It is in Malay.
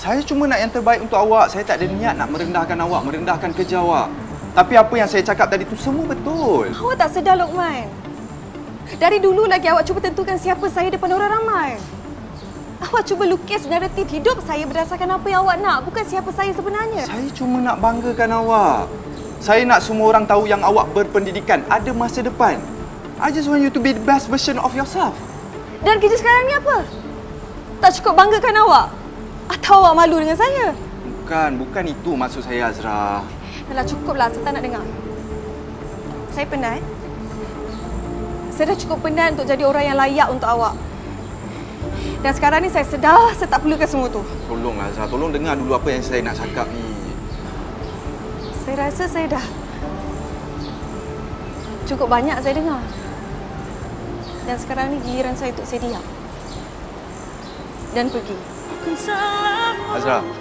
Saya cuma nak yang terbaik untuk awak. Saya tak ada niat nak merendahkan awak, merendahkan kerja awak. Tapi apa yang saya cakap tadi tu semua betul. Awak tak sedar, Lokman. Dari dulu lagi awak cuba tentukan siapa saya depan orang ramai. Awak cuba lukis naratif hidup saya berdasarkan apa yang awak nak, bukan siapa saya sebenarnya. Saya cuma nak banggakan awak. Saya nak semua orang tahu yang awak berpendidikan, ada masa depan. I just want you to be the best version of yourself. Dan kerja sekarang ni apa? Tak cukup banggakan awak? Atau awak malu dengan saya? Bukan, bukan itu maksud saya Azra. Dah cukuplah, saya tak nak dengar. Saya penat. Saya dah cukup penat untuk jadi orang yang layak untuk awak. Dan sekarang ni saya sedar saya tak perlukan semua tu. Tolonglah Azra, tolong dengar dulu apa yang saya nak cakap ni. Saya rasa saya dah cukup banyak saya dengar. Dan sekarang ni giliran saya untuk saya diam. Dan pergi. 아슬아